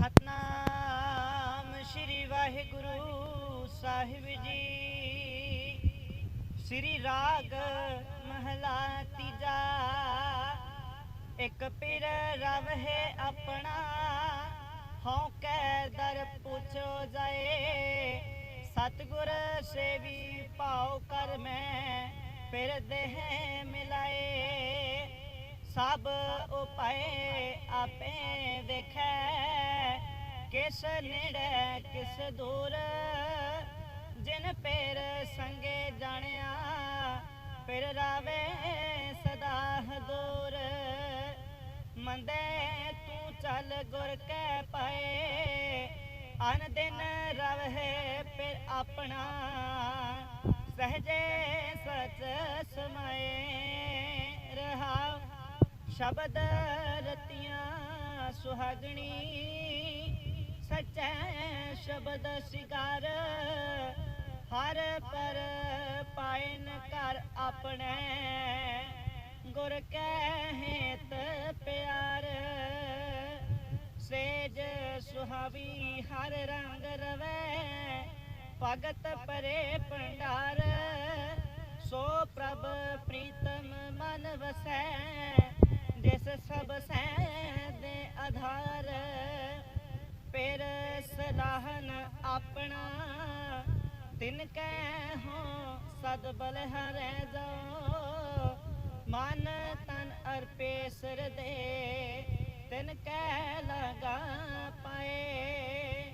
ਸਤਨਾਮ ਸ੍ਰੀ ਵਾਹਿਗੁਰੂ ਸਾਹਿਬ ਜੀ। ਸ੍ਰੀ ਰਾਗ ਮਹਲਾ ਤੀਜਾ। ਇੱਕ ਪਿਰ ਰਵ ਹੈ ਆਪਣਾ, ਹਉ ਕੈ ਦਰ ਪੁੱਛੋ ਜਾਏ। ਸਤਗੁਰ ਸੇਵੀ ਭਾਉ ਕਰ ਮੈਂ ਫਿਰ ਦੇਹ ਮਿਲਾਏ। ਸਭ ਉਪਾਏ ਆਪੇ ਵੇਖੈ। ਕਿਸ ਨੇੜੇ, ਕਿਸ ਦੂਰ, ਜਿਨ ਪੇਰ ਸੰਗੇ ਜਾਣਿਆ, ਫਿਰ ਰਾਵੇ ਸਦਾ ਹਦੂਰ ਮੰਦੇ ਤੂੰ ਚੱਲ ਗੁਰ ਕੈ ਪਾਏ, ਅਨ ਦਿਨ ਰਵਹਿ ਫਿਰ ਆਪਣਾ। ਸਹਜੇ ਸਚ ਸ਼ਬਦ ਰਤੀਆਂ ਸੁਹਾਗਣੀ, ਸਚੈ ਸ਼ਬਦ ਸਿਗਾਰ। ਹਰ ਪਰ ਪਾਇਨ ਕਰ ਆਪਣੇ, ਗੁਰ ਕੈ ਪਿਆਰ। ਸੇਜ ਸੁਹਾਵੀ ਹਰ ਰੰਗ ਰਵੈ, ਭਗਤ ਪਰੇ ਭੰਡਾਰ। ਸੋ ਪ੍ਰਭ ਪ੍ਰੀਤਮ ਮਨ ਵਸੈ ਜਿਸ ਸਭ ਸੈ ਦੇ ਆਧਾਰ ਪੇਰ ਸਲਾਹਨ ਆਪਣਾ। ਤਿਨ ਕੈ ਹੋ ਸਦ ਬਲ ਹਰੈ ਜੋ। ਮਨ ਤਨ ਅਰਪੇ ਸਿਰ ਦੇ, ਤਿਨ ਕੈ ਲਗਾ ਪਾਏ।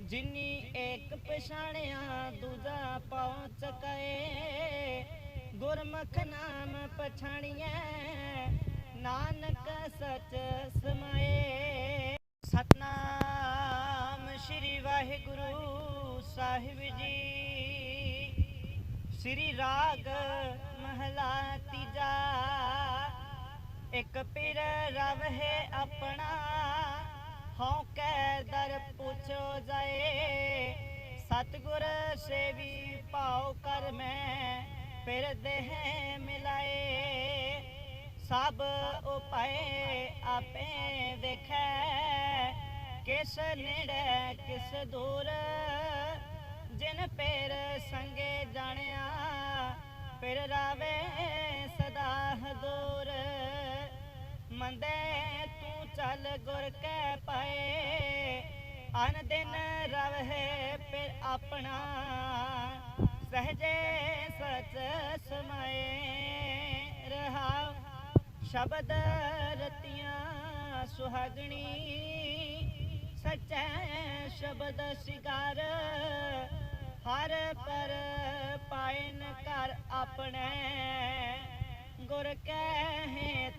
ਜਿਨੀ ਇੱਕ ਪਛਾਣਿਆ, ਦੂਜਾ ਪਹੁੰਚ ਕਏ ਗੁਰਮੁਖ ਨਾਮ ਪਛਾਣੀਐ ਨਾਨਕ ਸਚ ਸਮਾਏ। ਸਤਨਾਮ ਸ੍ਰੀ ਵਾਹਿਗੁਰੂ ਸਾਹਿਬ ਜੀ। ਸ੍ਰੀ ਰਾਗ ਮਹਲਾ ਤੀਜਾ। ਇੱਕ ਪਿਰ ਰਵ ਹੈ ਆਪਣਾ, ਹਉ ਕੈ ਦਰ ਪੁੱਛੋ ਜਾਏ। ਸਤਗੁਰ ਸੇਵੀ ਭਾਉ ਕਰ ਮੈਂ, ਫਿਰ ਦੇਹ ਮਿਲਾਏ। ਸਭ ਉਪਾਏ ਆਪੇ ਵੇਖੈ ਕਿਸ ਨੇੜੇ, ਕਿਸ ਦੂਰ, ਜਿਨ ਪੇਰ ਸੰਗੇ ਜਾਣਿਆ, ਫਿਰ ਰਾਵੇ ਸਦਾ ਹਦੂਰ ਮੰਦੇ ਤੂੰ ਚੱਲ ਗੁਰ ਕੈ ਪਾਏ, ਅਨ ਦਿਨ ਰਵਹਿ ਫਿਰ ਆਪਣਾ। ਸਹਜੇ ਸਚ ਸਮਾਏ ਰਹਾ ਸ਼ਬਦ ਰਤੀਆਂ ਸੁਹਾਗਣੀ, ਸਚੈ ਸ਼ਬਦ ਸਿਗਾਰ ਹਰ ਪਰ ਪਾਇਨ ਘਰ ਆਪਣੇ, ਗੁਰ ਕੈ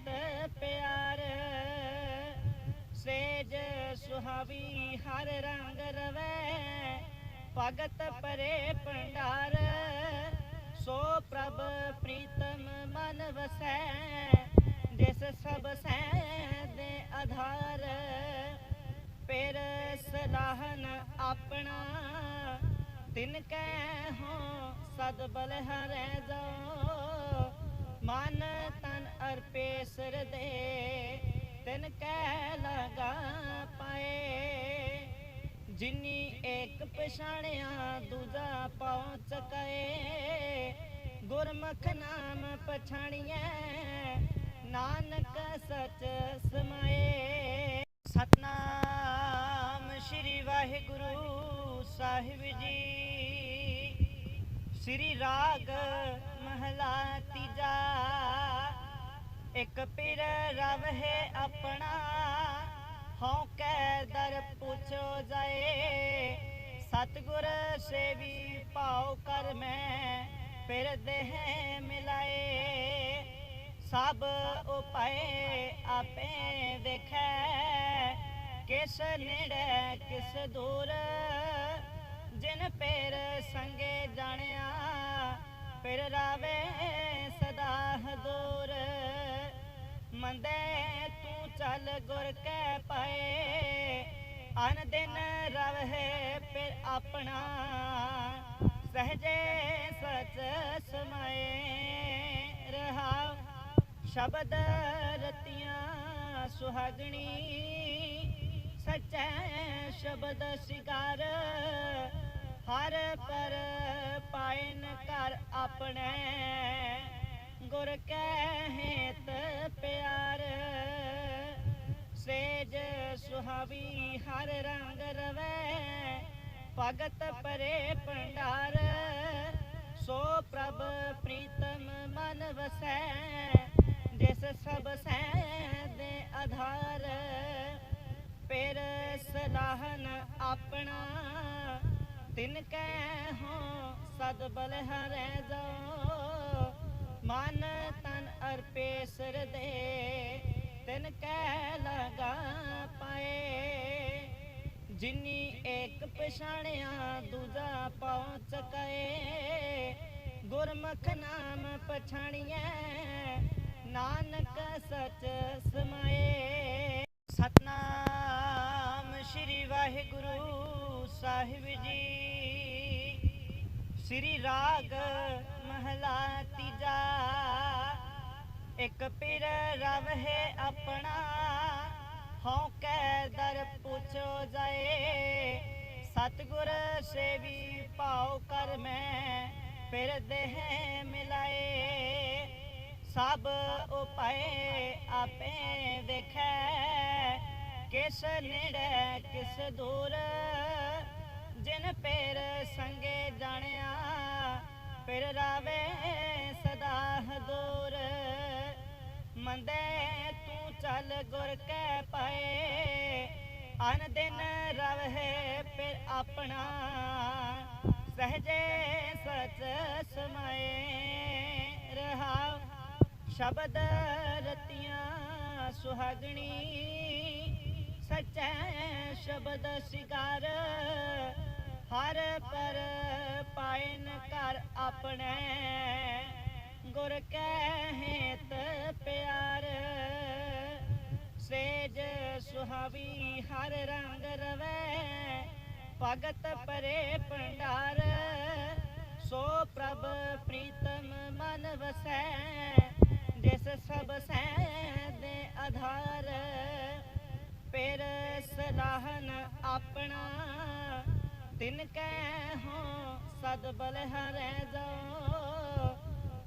ਪਿਆਰ। ਸੇਜ ਸੁਹਾਵੀ ਹਰ ਰੰਗ ਰਵੈ, ਭਗਤ ਪਰੇ ਭੰਡਾਰ। ਸੋ ਪ੍ਰਭ ਪ੍ਰੀਤਮ ਮਨ ਵਸੈ ਜਿਸ ਸਭ ਸੈ ਦੇ ਆਧਾਰ। ਪੇਰ ਸਲਾਹਨ ਆਪਣਾ, ਤਿਨ ਕੈ ਹੋ ਸਦ ਬਲ ਜੋ। ਮਨ ਤਨ ਅਰਪੇ ਸਿਰ ਦੇ, ਤਿਨ ਕੈ ਲਗਾ ਪਾਏ। ਜਿਨੀ ਇੱਕ ਪਛਾਣਿਆ, ਦੂਜਾ ਪਹੁੰਚ ਕਏ ਗੁਰਮੁਖ ਨਾਮ ਪਛਾਣੀਐ ਨਾਨਕ ਸਚ ਸਮਾਏ। ਸਤਨਾਮ ਸ੍ਰੀ ਵਾਹਿਗੁਰੂ ਸਾਹਿਬ ਜੀ। ਸ੍ਰੀ ਰਾਗ ਮਹਲਾ ਤੀਜਾ। ਇੱਕ ਪਿਰ ਰਵ ਹੈ ਆਪਣਾ। ਹਉ ਕੈ ਦਰ ਪੁੱਛੋ ਜਾਏ। ਸਤਗੁਰ ਸੇਵੀ ਭਾਉ ਕਰ ਮੈਂ। ਫਿਰ ਦੇਹ ਮਿਲਾਏ। ਸਭ ਉਪਾਏ ਆਪੇ ਵੇਖੈ। ਕਿਸ ਨੇੜੇ, ਕਿਸ ਦੂਰ, ਜਿਨ ਪੇਰ ਸੰਗੇ ਜਾਣਿਆ, ਫਿਰ ਰਾਵੇ ਸਦਾ ਹਦੂਰ ਮੰਦੇ ਤੂੰ ਚੱਲ ਗੁਰ ਕੈ ਪਾਏ, ਅਨ ਦਿਨ ਰਵਹਿ ਫਿਰ ਆਪਣਾ। ਸਹਜੇ ਸਚ ਸਮਾਏ ਰਹਾ ਸ਼ਬਦ ਰਤੀਆਂ ਸੁਹਾਗਣੀ, ਸਚੈ ਸ਼ਬਦ ਸਿਗਾਰ। ਹਰ ਪਰ ਪਾਇਨ ਕਰ ਆਪਣੇ, ਗੁਰ ਕੈ ਪਿਆਰ। ਸੇਜ ਸੁਹਾਵੀ ਹਰ ਰੰਗ ਰਵੈ, ਭਗਤ ਪਰੇ ਭੰਡਾਰ। ਸੋ ਪ੍ਰਭ ਪ੍ਰੀਤਮ ਮਨ ਵਸੈ ਸਭ ਸੈ ਦੇ ਆਧਾਰ ਪੇਰ ਸਲਾਹਨ ਆਪਣਾ ਤਿਨ ਕੈ ਹੋ ਸਦ ਬਲ ਹਰੈ ਜੋ ਮਨ ਤਨ ਅਰਪੇ ਸਿਰ ਦੇ ਤਿਨ ਕੈ ਲਗਾ ਪਾਏ ਜਿਨੀ ਇੱਕ ਪਛਾਣਿਆ ਦੂਜਾ ਪਹੁੰਚ ਕਏ ਗੁਰਮੁਖ ਨਾਮ ਪਛਾਣੀਐ ਨਾਨਕ ਸਚ ਸਮਾਏ। ਸਤਨਾਮ ਸ੍ਰੀ ਵਾਹਿਗੁਰੂ ਸਾਹਿਬ ਜੀ। ਸ੍ਰੀ ਰਾਗ ਮਹਲਾ ਤੀਜਾ। ਇੱਕ ਪਿਰ ਰਵ ਹੈ ਆਪਣਾ, ਹਉ ਕੈ ਦਰ ਪੁੱਛੋ ਜਾਏ। ਸਤਗੁਰ ਸੇਵੀ ਭਾਉ ਕਰ ਮੈਂ, ਫਿਰ ਦੇਹ ਮਿਲਾਏ। ਸਭ ਉਪਾਏ ਆਪੇ ਵੇਖੈ। ਕਿਸ ਨੇੜੇ, ਕਿਸ ਦੂਰ, ਜਿਨ ਪੇਰ ਸੰਗੇ ਜਾਣਿਆ, ਫਿਰ ਰਾਵੇ ਸਦਾ ਹਦੂਰ ਮੰਦੇ ਤੂੰ ਚੱਲ ਗੁਰ ਕੈ ਪਾਏ, ਅਨ ਦਿਨ ਰਵਹਿ ਫਿਰ ਆਪਣਾ। ਸਹਜੇ ਸਚ ਸਮਾਏ ਰਹਾ ਸ਼ਬਦ ਰਤੀਆਂ ਸੁਹਾਗਣੀ, ਸਚੈ ਸ਼ਬਦ ਸਿਗਾਰ ਹਰ ਪਰ ਪਾਇਨ ਕਰ ਆਪਣੇ, ਗੁਰ ਕੈ ਪਿਆਰ। ਸੇਜ ਸੁਹਾਵੀ ਹਰ ਰੰਗ ਰਵੈ, ਭਗਤ ਪਰੇ ਭੰਡਾਰ। ਸੋ ਪ੍ਰਭ ਪ੍ਰੀਤਮ ਮਨ ਵਸੈ ਜਿਸ ਸਭ ਸੈ ਦੇ ਆਧਾਰ ਪੇਰ ਸਲਾਹਨ ਆਪਣਾ। ਤਿਨ ਕੈ ਹੋ ਸਦ ਬਲ ਜੋ।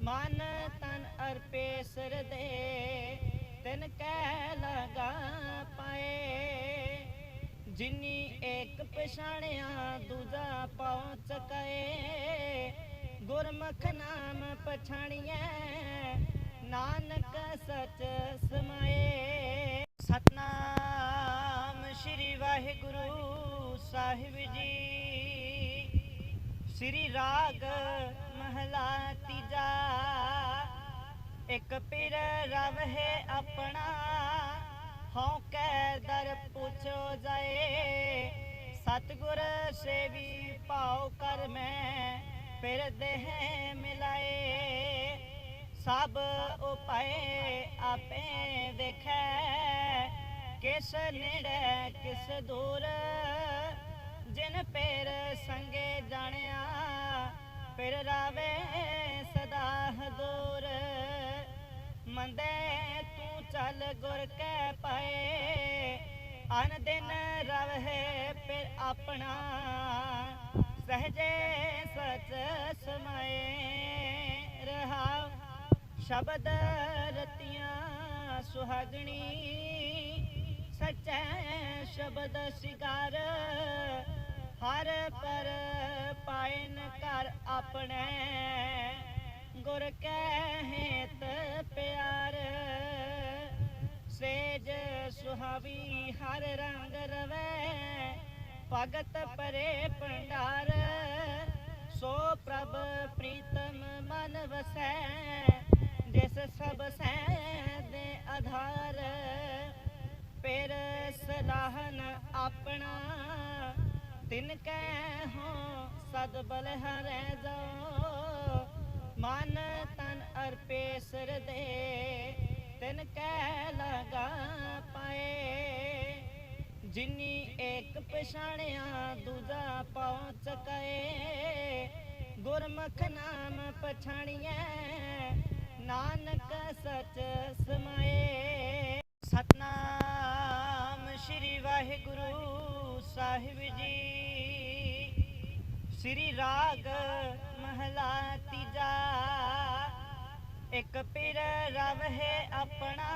ਮਨ ਤਨ ਅਰਪੇ ਸਿਰ ਦੇ, ਤਿਨ ਕੈ ਲਗਾ ਪਾਏ। ਜਿਨੀ ਇੱਕ ਪਛਾਣਿਆ, ਦੂਜਾ ਪਹੁੰਚ ਕਏ ਗੁਰਮੁਖ ਨਾਮ ਪਛਾਣੀਐ ਨਾਨਕ ਸਚ ਸਮਾਏ। ਸਤਨਾਮ ਸ੍ਰੀ ਵਾਹਿਗੁਰੂ ਸਾਹਿਬ ਜੀ। ਸ੍ਰੀ ਰਾਗ ਮਹਲਾ ਤੀਜਾ। ਇੱਕ ਪਿਰ ਰਵ ਹੈ ਆਪਣਾ। ਹਉ ਕੈ ਦਰ ਪੁੱਛੋ ਜਾਏ। ਸਤਗੁਰ ਸੇਵੀ ਭਾਉ ਕਰ ਮੈਂ। ਫਿਰ ਦੇਹ ਸਭ ਉਪਾਏ ਆਪੇ ਵੇਖੈ। ਕਿਸ ਨੇੜੇ, ਕਿਸ ਦੂਰ, ਜਿਨ ਪੇਰ ਸੰਗੇ ਜਾਣਿਆ, ਫਿਰ ਰਾਵੇ ਸਦਾ ਹਦੂਰ ਮੰਦੇ ਤੂੰ ਚੱਲ ਗੁਰ ਕੈ ਪਾਏ, ਅਨ ਦਿਨ ਰਵਹਿ ਫਿਰ ਆਪਣਾ। ਸਹਜੇ ਸਚ ਸਮਾਏ ਰਹਾ ਸ਼ਬਦ ਰਤੀਆਂ ਸੁਹਾਗਣੀ, ਸਚੈ ਸ਼ਬਦ ਸਿਗਾਰ। ਹਰ ਪਰ ਪਾਇਨ ਕਰ ਆਪਣੇ, ਗੁਰ ਕੈ ਪਿਆਰ। ਸੇਜ ਸੁਹਾਵੀ ਹਰ ਰੰਗ ਰਵੈ, ਭਗਤ ਪਰੇ ਭੰਡਾਰ। ਸੋ ਪ੍ਰਭ ਪ੍ਰੀਤਮ ਮਨ ਵਸੈ ਸਭ ਸੈ ਦੇ ਆਧਾਰ। ਫਿਰ ਸਲਾਹਨ ਆਪਣਾ, ਤਿਨ ਕੈ ਹੋ ਸਦ ਬਲ ਹਰੈ ਜੋ। ਮਨ ਤਨ ਅਰਪੇ ਸਿਰ ਦੇ, ਤਿਨ ਕੈ ਲਗਾ ਪਾਏ। ਜਿਨੀ ਇੱਕ ਪਛਾਣਿਆ, ਦੂਜਾ ਪਹੁੰਚ ਕਏ ਗੁਰਮੁਖ ਨਾਮ ਪਛਾਣੀਐ ਨਾਨਕ ਸਚ ਸਮਾਏ। ਸਤਨਾਮ ਸ੍ਰੀ ਵਾਹਿਗੁਰੂ ਸਾਹਿਬ ਜੀ। ਸ੍ਰੀ ਰਾਗ ਮਹਲਾ ਤੀਜਾ। ਇੱਕ ਪਿਰ ਰਵ ਹੈ ਆਪਣਾ,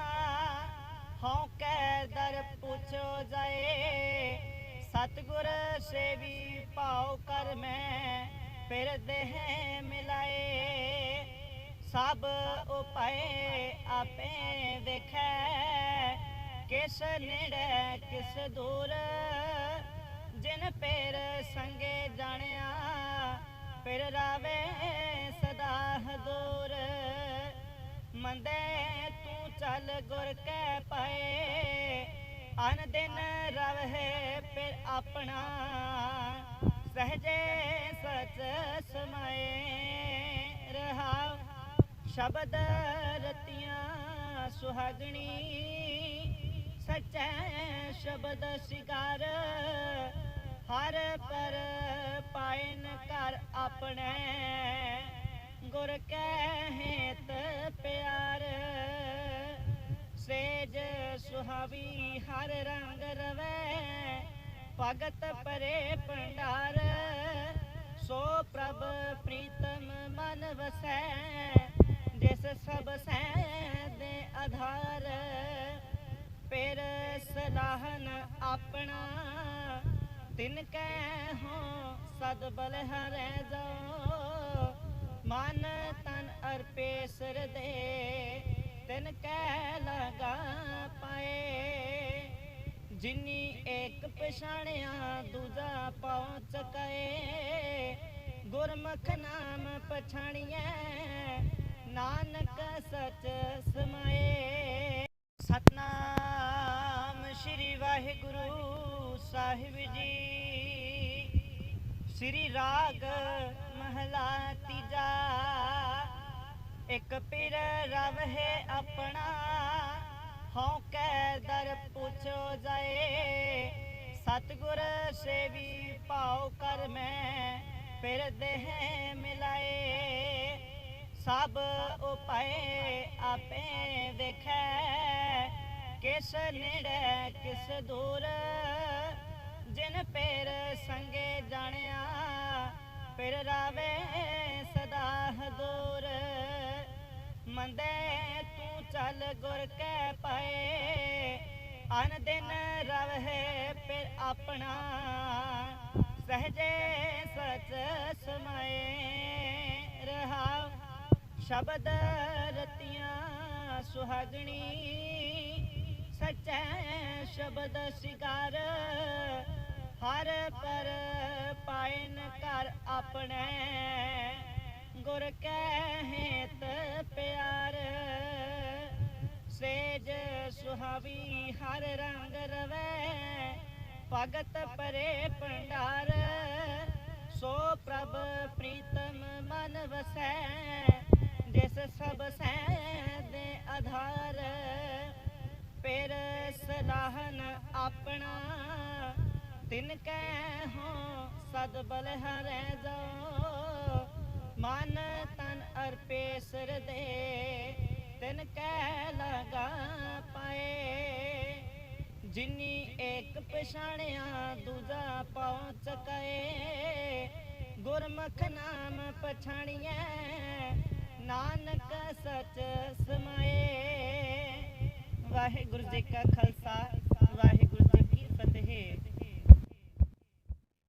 ਹਉ ਕੈ ਦਰ ਪੁੱਛੋ ਜਾਏ। ਸਤਗੁਰ ਸੇਵੀ ਭਾਉ ਕਰ ਮੈਂ, ਫਿਰ ਦੇਹ ਮਿਲਾਏ। ਸਭ ਉਪਾਏ ਆਪੇ ਵੇਖੈ। ਕਿਸ ਨੇੜੇ, ਕਿਸ ਦੂਰ, ਜਿਨ ਪੇਰ ਸੰਗੇ ਜਾਣਿਆ, ਫਿਰ ਰਾਵੇ ਸਦਾ ਹਦੂਰ ਮੰਦੇ ਤੂੰ ਚੱਲ ਗੁਰ ਕੈ ਪਾਏ, ਅਨ ਦਿਨ ਰਵਹਿ ਫਿਰ ਆਪਣਾ। ਸਹਜੇ ਸਚ ਸਮਾਏ। ਸ਼ਬਦ ਰਤੀਆਂ ਸੁਹਾਗਣੀ, ਸਚੈ ਸ਼ਬਦ ਸਿਗਾਰ ਹਰ ਪਰ ਪਾਇਨ ਕਰ ਆਪਣੇ, ਗੁਰ ਕੈ ਪਿਆਰ। ਸੇਜ ਸੁਹਾਵੀ ਹਰ ਰੰਗ ਰਵੈ, ਭਗਤ ਪਰੇ ਭੰਡਾਰ। ਸੋ ਪ੍ਰਭ ਪ੍ਰੀਤਮ ਮਨ ਵਸੈ ਜਿਸ ਸਭ ਸੈ ਦੇ ਆਧਾਰ, ਫਿਰ ਸਲਾਹਨ ਆਪਣਾ। ਤਿਨ ਕੈ ਹੋ ਸਦ ਬਲ ਹਰੈ ਜੋ। ਮਨ ਤਨ ਅਰਪੇ ਸਿਰ ਦੇ, ਤਿਨ ਕੈ ਲਗਾ ਪਾਏ। ਜਿਨੀ ਇੱਕ ਪਛਾਣਿਆ, ਦੂਜਾ ਪਹੁੰਚ ਕਏ ਗੁਰਮੁਖ ਨਾਮ ਪਛਾਣੀਐ ਨਾਨਕ ਸਚ ਸਮਾਏ। ਸਤਨਾਮ ਸ੍ਰੀ ਵਾਹਿਗੁਰੂ ਸਾਹਿਬ ਜੀ। ਸ੍ਰੀ ਰਾਗ ਮਹਲਾ ਤੀਜਾ। ਇੱਕ ਪਿਰ ਰਵ ਹੈ ਆਪਣਾ। ਹਉ ਕੈ ਦਰ ਪੁੱਛੋ ਜਾਏ। ਸਤਗੁਰ ਸੇਵੀ ਭਾਉ ਕਰ ਮੈਂ। ਫਿਰ ਦੇਹ ਸਭ ਉਪਾਏ ਆਪੇ ਵੇਖੈ। ਕਿਸ ਨੇੜੇ, ਕਿਸ ਦੂਰ, ਜਿਨ ਪੇਰ ਸੰਗੇ ਜਾਣਿਆ, ਫਿਰ ਰਾਵੇ ਸਦਾ ਹਦੂਰ ਮੰਦੇ ਤੂੰ ਚੱਲ ਗੁਰ ਕੈ ਪਾਏ, ਅਨ ਦਿਨ ਰਵਹਿ ਫਿਰ ਆਪਣਾ। ਸਹਜੇ ਸਚ ਸਮਾਏ ਰਹਾ ਸ਼ਬਦ ਰਤੀਆਂ ਸੁਹਾਗਣੀ, ਸਚੈ ਸ਼ਬਦ ਸ਼ਿਕਾਰ। ਹਰ ਪਰ ਪਾਇਨ ਕਰ ਆਪਣੇ, ਗੁਰ ਕੈ ਪਿਆਰ। ਸੇਜ ਸੁਹਾਵੀ ਹਰ ਰੰਗ ਰਵੈ, ਭਗਤ ਪਰੇ ਭੰਡਾਰ। ਸੋ ਪ੍ਰਭ ਪ੍ਰੀਤਮ ਮਨ ਵਸੈ ਜਿਸ ਸਭ ਸੈ ਦੇ ਆਧਾਰ, ਫਿਰ ਸਲਾਹਨ ਆਪਣਾ। ਤਿਨ ਕੈ ਹੋ ਸਦ ਬਲ ਹਰੈ ਜੋ। ਮਨ ਤਨ ਅਰਪੇ ਸਿਰ ਦੇ, ਤਿਨ ਕੈ ਲਗਾ ਪਾਏ। ਜਿਨੀ ਇੱਕ ਪਛਾਣਿਆ, ਦੂਜਾ ਪਹੁੰਚ ਕਏ ਗੁਰਮੁਖ ਨਾਮ ਪਛਾਣੀਐ ਨਾਨਕ ਸਚ ਸਮਾਏ। ਵਾਹਿਗੁਰੂ ਜੀ ਕਾ ਖਾਲਸਾ।